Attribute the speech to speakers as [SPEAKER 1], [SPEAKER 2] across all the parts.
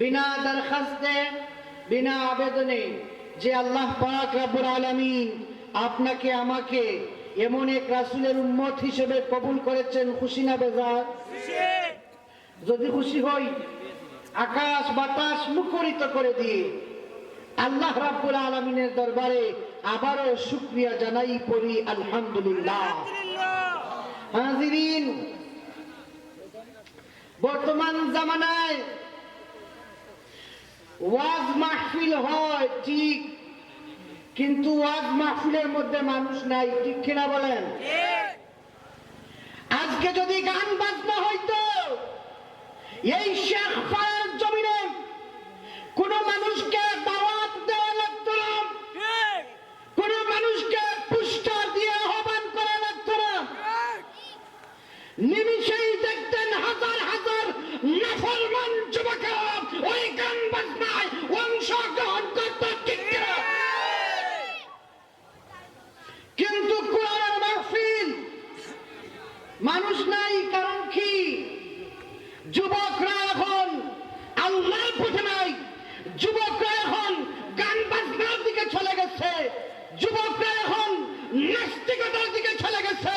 [SPEAKER 1] বিনা দরখাস্তে, বিনা আবেদনে যে আল্লাহ পাক রাব্বুল আলামিন আপনাকে, আমাকে এমন এক রাসূলের উম্মত হিসেবে কবুল করেছেন, খুশি না বেজার? যদি খুশি হই, আকাশ বাতাস মুখরিত করে দিয়ে আল্লাহ রাব্বুল আলামিনের দরবারে আবারও শুকরিয়া জানাই পড়ি, আলহামদুলিল্লাহ। হাজিরিন, বর্তমান জামানায় ওয়াজ মাহফিল হয় ঠিক। কিন্তু ওয়াজ মাহফিলের মধ্যে মানুষ নাই ঠিক কিনা বলেন? আজকে যদি গান বাজনা হইতো এই শেখ ফায়ার জমিনে কোন মানুষকে দাওয়াত দেওয়া লাগতো না কোন মানুষকে পুষ্টার দিয়ে আহ্বান করা লাগতো না নিমিষেই দেখতেন হাজার হাজার নফরমান যুবকেরা ওই গান বাজনায় অংশগ্রহণ করত ঠিক কিনা? কিন্তু কোরআনের মাহফিল মানুষ নাই কারণ কি যুবকরা এখন আল্লাহর পথে নাই যুবকরা এখন গান বাজনার দিকে চলে গেছে যুবকরা এখন নাস্তিকতার দিকে চলে গেছে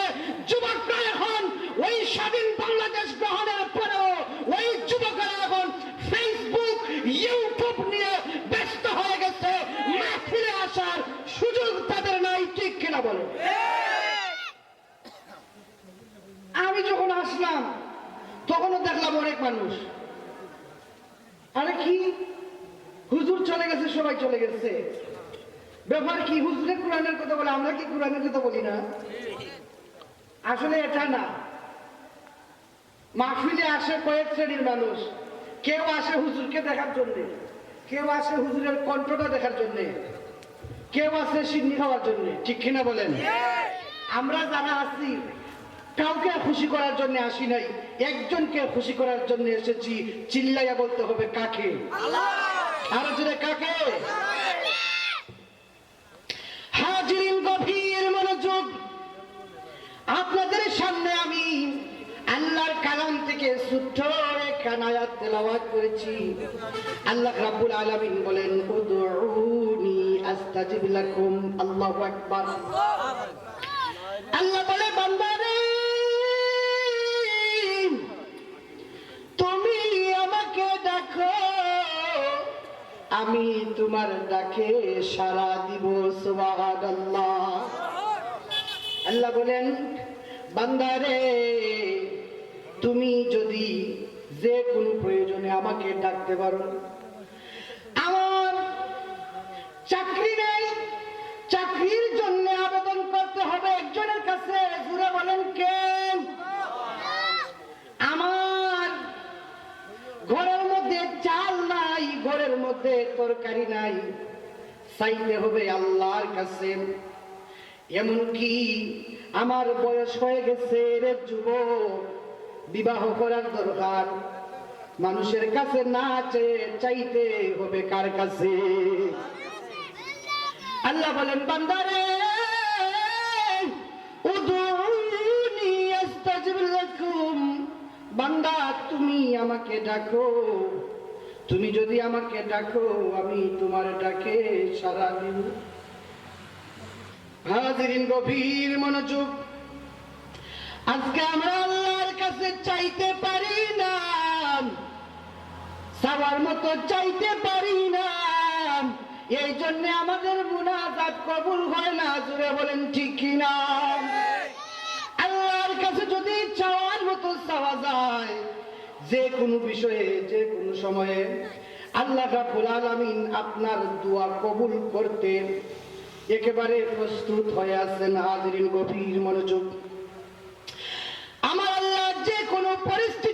[SPEAKER 1] যুবকরা এখন ওই স্বাধীন বাংলাদেশ গ্রহণের পরেও ওই যুবকরা এখন ফেসবুক ইউটিউব নিয়ে ব্যস্ত হয়ে গেছে মাহফিলে আসার সুযোগ তাদের নাই ঠিক কিনা বলো আমি যখন আসলাম তখনও দেখলাম অনেক মানুষ। আরে কি? হুজুর চলে গেছে সবাই চলে গেছে। ব্যাপার কি? হুজুরে কোরআনের কথা বলে আমরা কি কোরআনের কথা বলি না? আসলে এটা না। মাহফিলে আসে কয়েক শ্রেণির মানুষ। কেউ আসে হুজুরকে দেখার জন্য। কেউ আসে হুজুরের কণ্ঠটা দেখার জন্য। কেউ আসে সিন্নি খাওয়ার জন্য। ঠিক কিনা বলেন? আমরা যারা আছি কাউকে খুশি করার জন্য আসি নাই। একজনকে খুশি করার জন্য এসেছি চিল্লাইয়া বলতে হবে কাকে? আর জোরে কাকে? হাজিরিন গভীর মনোযোগ। আপনাদের সামনে আমি আল্লাহর কালাম থেকে একখান আয়াত তেলাওয়াত করেছি। আল্লাহ রাব্বুল আলামিন বলেন উদউনি আস্তাজিব লাকুম আল্লাহু আকবার। আল্লাহ বলে বান্দারে তোমার ডাকে সারা দিব সুবহানাল্লাহ। আল্লাহ বলেন, বান্দারে, তুমি যদি যে কোনো প্রয়োজনে আমাকে ডাকতে পারো। আমার চাকরি নেই, চাকরির জন্য আবেদন করতে হবে। একজনের কাছে জুড়ে বলেন, কেন আমার ঘরের মধ্যে চাল ঘরের মধ্যে তরকারি নাই, চাইতে হবে আল্লাহর কাছে। এমনকি আমার বয়স হয়ে গেছে রে যুবক, বিবাহ করার দরকার। মানুষের কাছে না চেয়ে চাইতে হবে কার কাছে? আল্লাহ বলেন, বান্দারে বান্দা তুমি আমাকে ডাকো। তুমি যদি আমাকে ডাকো আমি তোমার ডাকে সারা দিব। হাজিরিন গভীর মনোযোগ। আজকে আমরা আল্লাহর কাছে চাইতে পারি না। সবার মতো চাইতে পারি না। এই জন্য আমাদের মুনাজাত কবুল হয় না জুড়ে বলেন ঠিক কিনা? আল্লাহর কাছে যদি চাওয়ার মতো চাওয়া যায় যে কোনো বিষয়ে, যে কোনো সময়ে আল্লাহ রাবুল আলামিন আপনার দোয়া কবুল করতে একেবারে প্রস্তুত হয়ে আছেন হাজিরিন গভীর মনোযোগ। আমার আল্লাহ যে কোনো পরিস্থিতিতে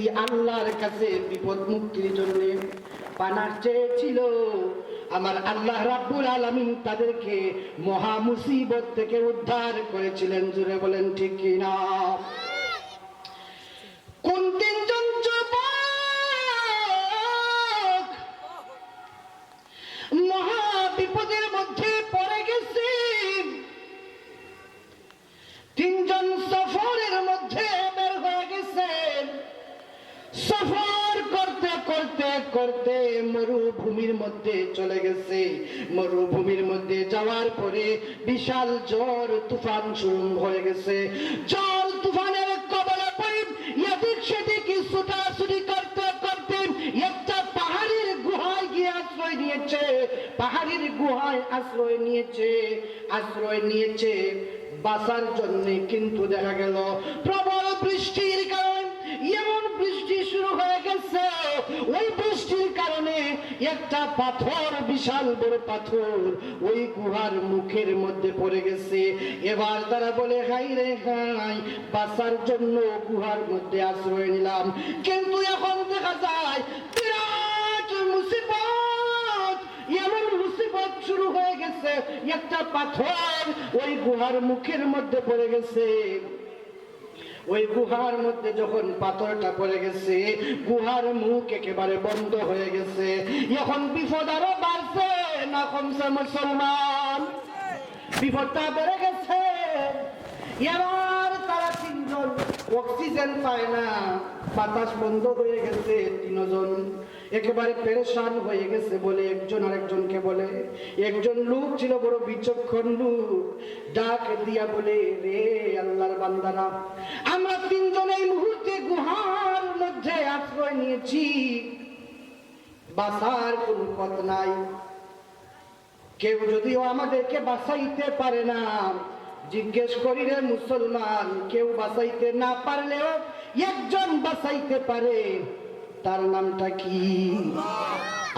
[SPEAKER 1] ব্যক্তি আল্লাহর কাছে বিপদ মুক্তির জন্য পানার চেয়েছিল, আমার আল্লাহ রাব্বুল আলামিন তাদেরকে মহা মুসিবত থেকে উদ্ধার করেছিলেন। জুড়ে বলেন, ঠিক কিনা? মধ্যে চলে গেছে। মরুভূমির মধ্যে যাওয়ার পরে বিশাল জ্বর তুফান শুরু হয়ে গেছে। জ্বর তুফানের কবলে পড়ে এদিক সেদিক ছুটাছুটি করতে করতে একটা পাহাড়ের গুহায় গিয়ে আশ্রয় নিয়েছে। পাহাড়ের গুহায় আশ্রয় নিয়েছে আশ্রয় নিয়েছে। বাঁচার জন্য কিন্তু দেখা গেল, প্রবল বৃষ্টির কারণে এমন বৃষ্টি শুরু হয়ে গেছে। ওই বৃষ্টির কারণে একটা পাথর, বিশাল বড় পাথর, ওই গুহার মুখের মধ্যে পড়ে গেছে। এবার তারা বলে, হাই রে হাই, বাঁচার জন্য গুহার মধ্যে আশ্রয় নিলাম। কিন্তু এখন দেখা যায়, বিরাট মুসিবত, এমন মুসিবত শুরু হয়ে গেছে। একটা পাথর ওই গুহার মুখের মধ্যে পড়ে গেছে। ওই গুহার মধ্যে যখন পাথরটা পড়ে গেছে, গুহার মুখ একেবারে বন্ধ হয়ে গেছে। এখন বিপদ আরও বাড়ছে, না কমছে মুসলমান। বিপদটা বেড়ে গেছে। এবার তারা তিনজন অক্সিজেন পায় না। বাতাস বন্ধ হয়ে গেছে তিনজন। একেবারে পেরেশান হয়ে গেছে বলে একজন আরেকজনকে বলে। একজন লোক ছিল বড় বিচক্ষণ লোক। ডাক দিয়া বলে, রে আল্লাহর বান্দারা, আমরা তিনজন এই মুহূর্তে গুহার মধ্যে আশ্রয় নিয়েছি। বাসার কোনো পথ নাই। কেউ যদিও আমাদেরকে বাঁচাইতে পারে না, জিজ্ঞেস করি রে মুসলমান, কেউ বাঁচাইতে না পারলেও একজন বাঁচাইতে পারে। তার নামটা কি?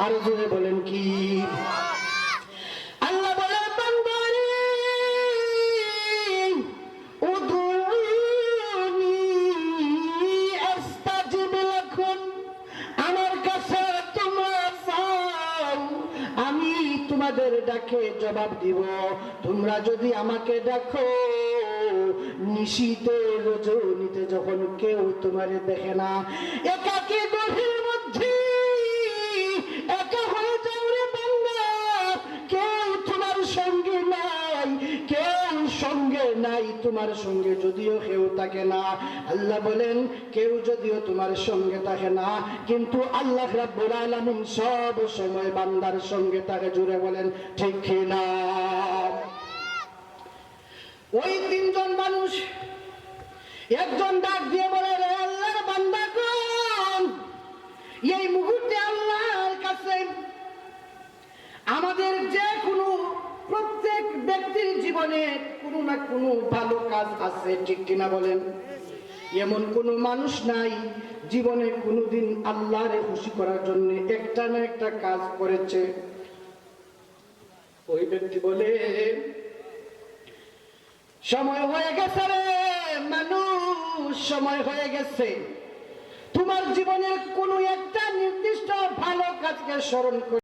[SPEAKER 1] আরও জোরে বলেন কি? তোমরা আমি তোমাদের ডাকে জবাব দিব। তোমরা যদি আমাকে ডাকো নিশীতে রজনীতে যখন কেউ তোমারে দেখে না। একাকে তোমার সঙ্গে যদিও কেউ থাকে না। আল্লাহ বলেন, কেউ যদিও তোমার সঙ্গে থাকে না, কিন্তু আল্লাহ রাব্বুল আলামিন সব সময় বান্দার সঙ্গে তাকে জুড়ে বলেন, ঠিক কি না? ওই তিনজন মানুষ একজন ডাক দিয়ে বলে, রে আল্লাহর বান্দা কোন? এই মুহূর্তে আল্লাহর কাছে আমাদের যে ব্যক্তির জীবনে কোনো না কোনো ভালো কাজ আছে, ঠিক কিনা বলেন? এমন কোনো মানুষ নাই, জীবনে কোনোদিন আল্লাহরে খুশি করার জন্য একটা না একটা কাজ করেছে। ওই ব্যক্তি বলে, সময় হয়ে গেছে রে মানুষ, সময় হয়ে গেছে। তোমার জীবনের কোনো একটা নির্দিষ্ট ভালো কাজকে স্মরণ করে